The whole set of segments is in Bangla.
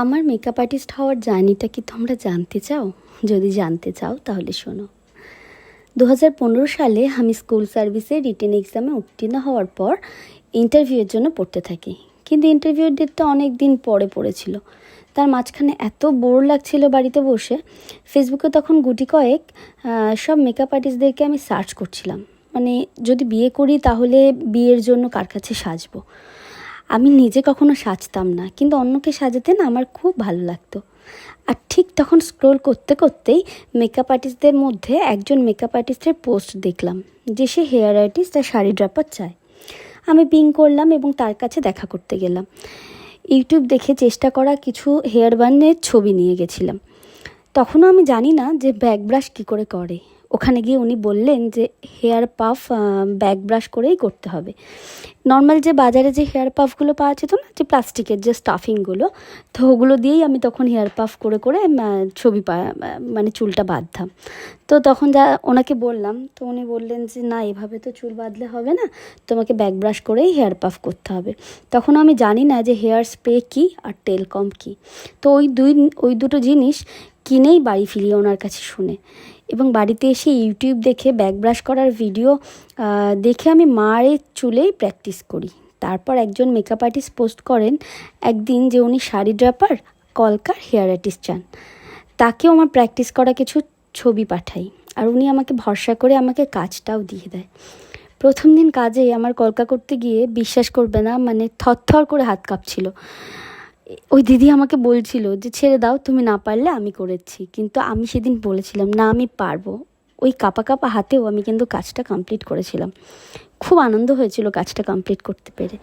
আমার মেকআপ আর্টিস্ট হওয়ার জার্নিটা কি তোমরা জানতে চাও? যদি জানতে চাও, তাহলে শোনো। দু হাজার পনেরো সালে আমি স্কুল সার্ভিসে রিটেন এক্সামে উত্তীর্ণ হওয়ার পর ইন্টারভিউয়ের জন্য পড়তে থাকি। কিন্তু ইন্টারভিউর ডেটটা অনেক দিন পরে পড়েছিল। তার মাঝখানে এত বোর লাগছিল বাড়িতে বসে ফেসবুকে তখন গুটি কয়েক সব মেকআপ আর্টিস্টদেরকে আমি সার্চ করছিলাম। মানে যদি বিয়ে করি, তাহলে বিয়ের জন্য কার কাছে সাজবো? আমি নিজে কখনো সাজতাম না, কিন্তু অন্যকে সাজাতে না আমার খুব ভালো লাগতো। আর ঠিক তখন স্ক্রোল করতে করতেই মেকআপ আর্টিস্টদের মধ্যে একজন মেকআপ আর্টিস্টের পোস্ট দেখলাম, যে সে হেয়ার আর্টিস্ট আর শাড়ি ড্রাপার চায়। আমি পিং করলাম এবং তার কাছে দেখা করতে গেলাম। ইউটিউব দেখে চেষ্টা করা কিছু হেয়ার বানের ছবি নিয়ে গেছিলাম। তখনও আমি জানি না যে ব্যাক ব্রাশ কী করে করে। ওখানে গিয়ে উনি বললেন যে হেয়ার পাফ ব্যাক ব্রাশ করেই করতে হবে। নর্মাল যে বাজারে যে হেয়ার পাফগুলো পাওয়া যেত না, যে প্লাস্টিকের যে স্টাফিংগুলো, তো ওগুলো দিয়েই আমি তখন হেয়ার পাফ করে করে ছবি মানে চুলটা বাঁধতাম। তো তখন যা ওনাকে বললাম, তো উনি বললেন যে, না, এভাবে তো চুল বাঁধলে হবে না, তোমাকে ব্যাক ব্রাশ করেই হেয়ার পাফ করতে হবে। তখন আমি জানি না যে হেয়ার স্প্রে কী আর টেলকম কী। তো ওই দুই, ওই দুটো জিনিস কিনেই বাড়ি ফিরি ওনার কাছে শুনে। এবং বাড়িতে এসে ইউটিউব দেখে ব্যাক ব্রাশ করার ভিডিও দেখে আমি মায়ের চুলেই প্র্যাকটিস করি। তারপর একজন মেকআপ আর্টিস্ট পোস্ট করেন একদিন যে উনি শাড়ি ড্রাপার, কলকার হেয়ার আর্টিস্ট চান। তাকেও আমার প্র্যাকটিস করা কিছু ছবি পাঠাই আর উনি আমাকে ভরসা করে আমাকে কাজটাও দিয়ে দেয়। প্রথম দিন কাজে আমার কলকা করতে গিয়ে বিশ্বাস করবে না মানে থরথর করে হাত কাঁপছিল। ওই দিদি আমাকে বলছিল যে, ছেড়ে দাও, তুমি না পারলে আমি করেছি। কিন্তু আমি সেদিন বলেছিলাম, না, আমি পারব। ওই কাপা কাপা হাতেও আমি কিন্তু কাজটা কমপ্লিট করেছিলাম। খুব আনন্দ হয়েছিল কাজটা কমপ্লিট করতে পেরে।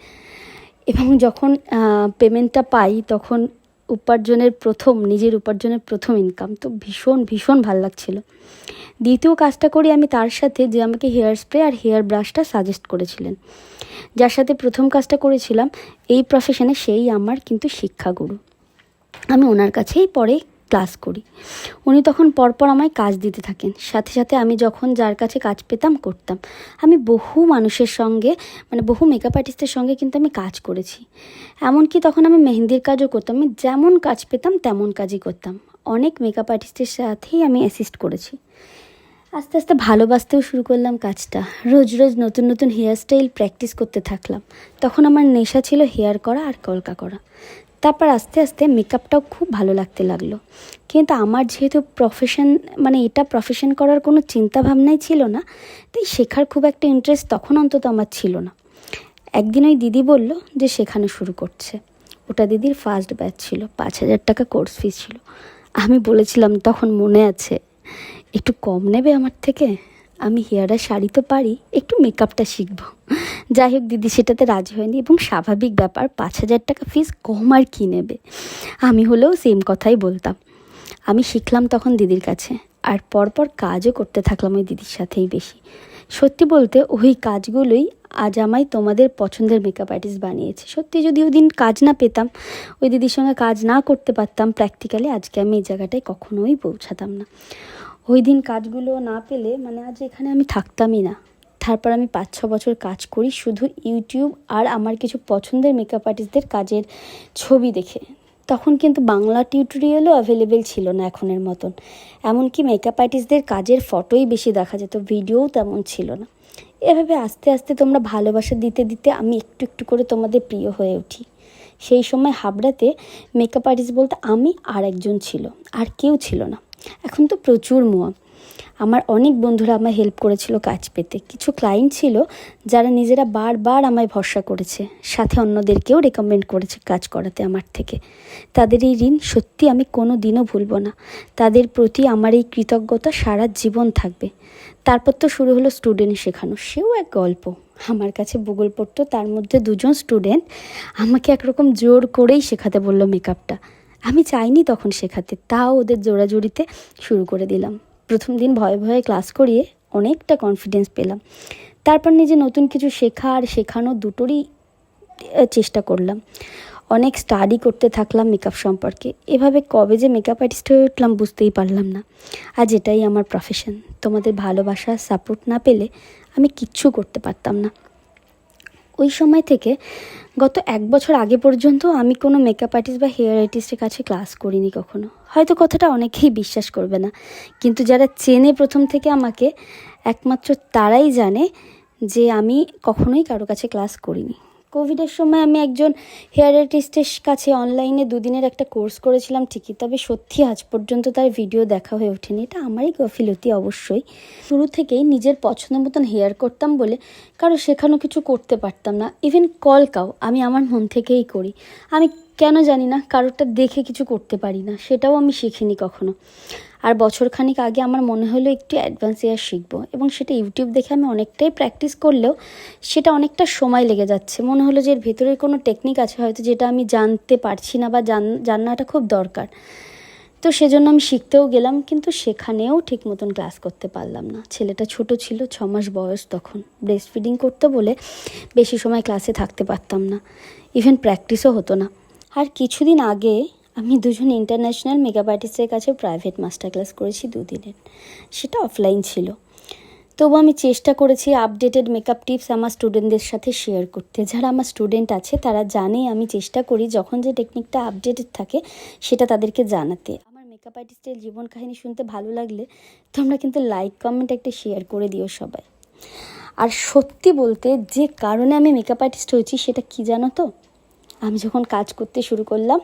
এবং যখন পেমেন্টটা পাই, তখন উপার্জনের প্রথম, নিজের উপার্জনের প্রথম ইনকাম তো ভীষণ ভীষণ ভালো লাগছিল। দ্বিতীয় কাজটা করি আমি তার সাথে যে আমাকে হেয়ার স্প্রে আর হেয়ার ব্রাশটা সাজেস্ট করেছিলেন। যার সাথে প্রথম কাজটা করেছিলাম, এই প্রফেশনে সেই আমার কিন্তু শিক্ষাগুরু। আমি ওনার কাছেই পরে ক্লাস করি। উনি তখন পরপর আমায় কাজ দিতে থাকেন। সাথে সাথে আমি যখন যার কাছে কাজ পেতাম, করতাম। আমি বহু মানুষের সঙ্গে মানে বহু মেকআপ আর্টিস্টের সঙ্গে কিন্তু আমি কাজ করেছি। এমনকি তখন আমি মেহেন্দির কাজও করতাম। আমি যেমন কাজ পেতাম, তেমন কাজই করতাম। অনেক মেকআপ আর্টিস্টের সাথেই আমি অ্যাসিস্ট করেছি। আস্তে আস্তে ভালোবাসতেও শুরু করলাম কাজটা। রোজ রোজ নতুন নতুন হেয়ার স্টাইল প্র্যাকটিস করতে থাকলাম। তখন আমার নেশা ছিল হেয়ার করা আর কলকা করা। তারপর আস্তে আস্তে মেকআপটাও খুব ভালো লাগতে লাগল। কিন্তু আমার যেহেতু প্রফেশন মানে এটা প্রফেশন করার কোনো চিন্তা ভাবনাই ছিল না, তাই শেখার খুব একটা ইন্টারেস্ট তখন অন্তত আমার ছিল না। একদিন ওই দিদি বলল যে শেখানো শুরু করছে। ওটা দিদির ফার্স্ট ব্যাচ ছিল, পাঁচ হাজার টাকা কোর্স ফিস ছিল। আমি বলেছিলাম, তখন মনে আছে, একটু কম নেবে আমার থেকে? আমি হেয়ার শাড়ি তো পারি, একটু মেকআপটা শিখব। যাই হোক দিদি সেটাতে রাজি হয়নি এবং স্বাভাবিক ব্যাপার, পাঁচ হাজার টাকা ফিস কম আর কী নেবে? আমি হলেও সেম কথাই বলতাম। আমি শিখলাম তখন দিদির কাছে। আর পরপর কাজও করতে থাকলাম ওই দিদির সাথেই বেশি। সত্যি বলতে, ওই কাজগুলোই আজ আমায় তোমাদের পছন্দের মেকআপ আর্টিস্ট বানিয়েছে। সত্যি যদি ওই দিন কাজ না পেতাম, ওই দিদির সঙ্গে কাজ না করতে পারতাম প্র্যাকটিক্যালি আজকে আমি এই জায়গাটায় কখনোই পৌঁছাতাম না। ওই দিন কাজগুলো না পেলে মানে আজ এখানে আমি থাকতামই না। তারপর আমি পাঁচ, ছ বছর কাজ করি শুধু ইউটিউব আর আমার কিছু পছন্দের মেকআপ আর্টিস্টদের কাজের ছবি দেখে। তখন কিন্তু বাংলা টিউটোরিয়ালও অ্যাভেলেবেল ছিল না এখনের মতন। এমনকি মেকআপ আর্টিস্টদের কাজের ফটোই বেশি দেখা যেত ভিডিওও তেমন ছিল না। এভাবে আস্তে আস্তে তোমরা ভালোবাসা দিতে দিতে আমি একটু একটু করে তোমাদের প্রিয় হয়ে উঠি। সেই সময় হাবড়াতে মেকআপ আর্টিস্ট বলতে আমি আর একজন ছিল, আর কেউ ছিল না। এখন তো প্রচুর মোয়া। আমার অনেক বন্ধুরা আমায় হেল্প করেছিল কাজ পেতে। কিছু ক্লায়েন্ট ছিল যারা নিজেরা বারবার আমায় ভরসা করেছে, সাথে অন্যদেরকেও রেকমেন্ড করেছে কাজ করাতে আমার থেকে। তাদের এই ঋণ সত্যি আমি কোনো দিনও ভুলবো না। তাদের প্রতি আমার এই কৃতজ্ঞতা সারা জীবন থাকবে। তারপর তো শুরু হলো স্টুডেন্ট শেখানো। সেও এক গল্প। আমার কাছে ভূগোল পড়তো, তার মধ্যে দুজন স্টুডেন্ট আমাকে একরকম জোর করেই শেখাতে বলল মেকআপটা আমি চাইনি তখন শেখাতে, তাও ওদের জোড়াজুড়িতে শুরু করে দিলাম। প্রথম দিন ভয়ে ভয়ে ক্লাস করিয়ে অনেকটা কনফিডেন্স পেলাম। তারপর নিজে নতুন কিছু শেখা আর শেখানো দুটোরই চেষ্টা করলাম। অনেক স্টাডি করতে থাকলাম মেকআপ সম্পর্কে। এভাবে কবে যে মেকআপ আর্টিস্ট হয়ে উঠলাম বুঝতেই পারলাম না। আজ এটাই আমার প্রফেশন তোমাদের ভালোবাসা সাপোর্ট না পেলে আমি কিচ্ছু করতে পারতাম না। ওই সময় থেকে গত এক বছর আগে পর্যন্ত আমি কোনো মেকআপ আর্টিস্ট বা হেয়ার আর্টিস্টের কাছে ক্লাস করিনি কখনো। হয়তো কথাটা অনেকেই বিশ্বাস করবে না। কিন্তু যারা চেনে প্রথম থেকে আমাকে, একমাত্র তারাই জানে যে আমি কখনোই কারও কাছে ক্লাস করিনি। কোভিডের সময় আমি একজন হেয়ার আর্টিস্টের কাছে অনলাইনে দুদিনের একটা কোর্স করেছিলাম, ঠিকই। তবে সত্যি আজ পর্যন্ত তার ভিডিও দেখা হয়ে ওঠেনি। এটা আমারই গফিলতি অবশ্যই। শুরু থেকেই নিজের পছন্দ মতন হেয়ার করতাম বলে কারও শেখানো কিছু করতে পারতাম না। ইভেন কলকাও আমি আমার মন থেকেই করি। আমি কেন জানি না, কারোরটা দেখে কিছু করতে পারি না, সেটাও আমি শিখিনি কখনো। আর বছরখানিক আগে আমার মনে হলো একটু অ্যাডভান্স এয়ার শিখব, এবং সেটা ইউটিউব দেখে আমি অনেকটাই প্র্যাকটিস করলেও সেটা অনেকটা সময় লেগে যাচ্ছে। মনে হলো যে এর ভেতরের কোনো টেকনিক আছে হয়তো যেটা আমি জানতে পারছি না বা জান, জানাটা খুব দরকার। তো সেজন্য আমি শিখতেও গেলাম, কিন্তু সেখানেও ঠিক মতন ক্লাস করতে পারলাম না। ছেলেটা ছোট ছিল, ছ মাস বয়স তখন। ব্রেস্ট ফিডিং করতে বলে বেশি সময় ক্লাসে থাকতে পারতাম না। ইভেন প্র্যাকটিসও হতো না। আর কিছুদিন আগে আমি দুজন ইন্টারন্যাশনাল মেকআপ আর্টিস্টের কাছে প্রাইভেট মাস্টার ক্লাস করেছি দুদিনের। সেটা অফলাইন ছিল। তবু আমি চেষ্টা করেছি আপডেটেড মেকআপ টিপস আমার স্টুডেন্টদের সাথে শেয়ার করতে। যারা আমার স্টুডেন্ট আছে, তারা জানে আমি চেষ্টা করি যখন যে টেকনিকটা আপডেটেড থাকে, সেটা তাদেরকে জানাতে। আমার মেকআপ আর্টিস্টের জীবন কাহিনী শুনতে ভালো লাগলে তোমরা কিন্তু লাইক কমেন্ট একটা শেয়ার করে দিও সবাই। আর সত্যি বলতে যে কারণে আমি মেকআপ আর্টিস্ট হয়েছি, সেটা কি জানো তো? আমি যখন কাজ করতে শুরু করলাম,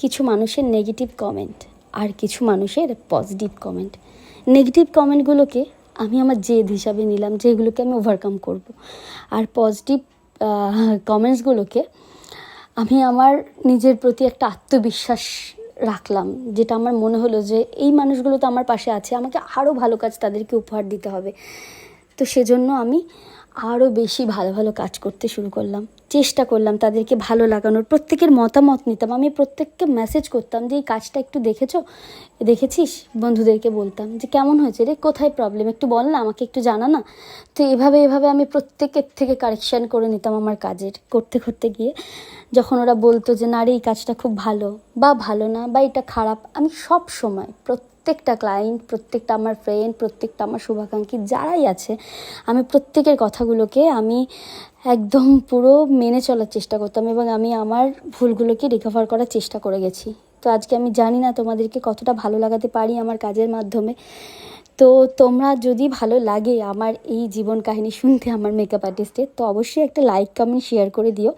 কিছু মানুষের নেগেটিভ কমেন্ট আর কিছু মানুষের পজিটিভ কমেন্ট নেগেটিভ কমেন্টগুলোকে আমি আমার জেদ হিসাবে নিলাম যেগুলোকে আমি ওভারকাম করব। আর পজিটিভ কমেন্টসগুলোকে আমি আমার নিজের প্রতি একটা আত্মবিশ্বাস রাখলাম, যেটা আমার মনে হলো যে এই মানুষগুলো তো আমার পাশে আছে, আমাকে আরও ভালো কাজ তাদেরকে উপহার দিতে হবে। তো সেজন্য আমি আরও বেশি ভালো ভালো কাজ করতে শুরু করলাম। চেষ্টা করলাম তাদেরকে ভালো লাগানোর। প্রত্যেকের মতামত নিতাম। আমি প্রত্যেককে মেসেজ করতাম যে, এই কাজটা একটু দেখেছ? দেখেছিস? বন্ধুদেরকে বলতাম যে, কেমন হয়েছে রে? কোথায় প্রবলেম একটু বল না, আমাকে একটু জানা না। তো এভাবে এভাবে আমি প্রত্যেকের থেকে কারেকশান করে নিতাম আমার কাজের করতে করতে গিয়ে। যখন ওরা বলতো যে, না রে, এই কাজটা খুব ভালো বা ভালো না বা এটা খারাপ। আমি সব সময় প্রত্যেকটা ক্লায়েন্ট প্রত্যেকটা আমার ফ্রেন্ড প্রত্যেকটা আমার শুভাকাঙ্ক্ষী যারাই আছে, আমি প্রত্যেকের কথাগুলোকে আমি একদম পুরো মেনে চলার চেষ্টা করতাম এবং আমি আমার ভুলগুলোকে রিকভার করার চেষ্টা করে গেছি। তো আজকে আমি জানি না তোমাদেরকে কতটা ভালো লাগাতে পারি আমার কাজের মাধ্যমে। তো তোমরা যদি ভালো লাগে আমার এই জীবন কাহিনী শুনতে, আমার মেকআপ আর্টিস্টের তো অবশ্যই একটা লাইক কমেন্ট শেয়ার করে দিও।